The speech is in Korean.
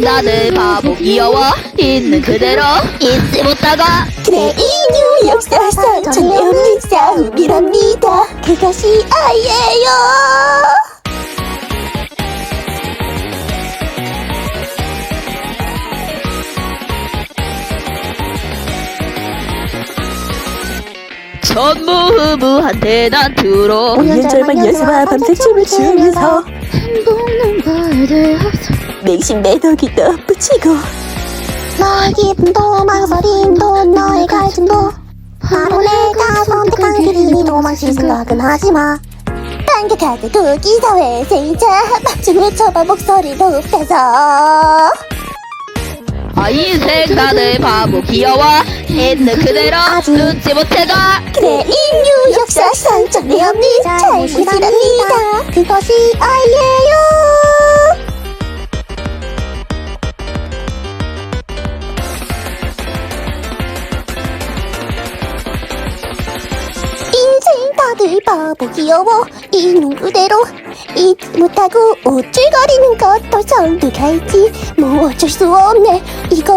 다들 바보 귀여워 있는 그대로 잊지 못하가. 그래 인류 역사상 전례 없는 싸움이랍니다. 그것이 아이예요. 전무후무한테 난 들어 5년 절반 연습와 밤새 춤을 추면서 행복는 말들 없어 맹신 매덕이 덧붙이고. 너의 기쁨도 망설임도 너의 갈증도 바로 내가 선택한 길이 도망칠 생각은 하지마. 반격하자 도기사회 세이자 막춤을 쳐봐 목소리 높여서. 아 인생 다들 바보 귀여워 있는 그대로 아직. 눈치 못해가 그래 인류 역사상 전례 없는 잘못이랍니다. 그것이 아이예 다들 바보 귀여워. 있는 그대로? 잊지 못하고 우쭐거리는 것 벌써 누가 있지. 뭐 어쩔 수 없네. 이것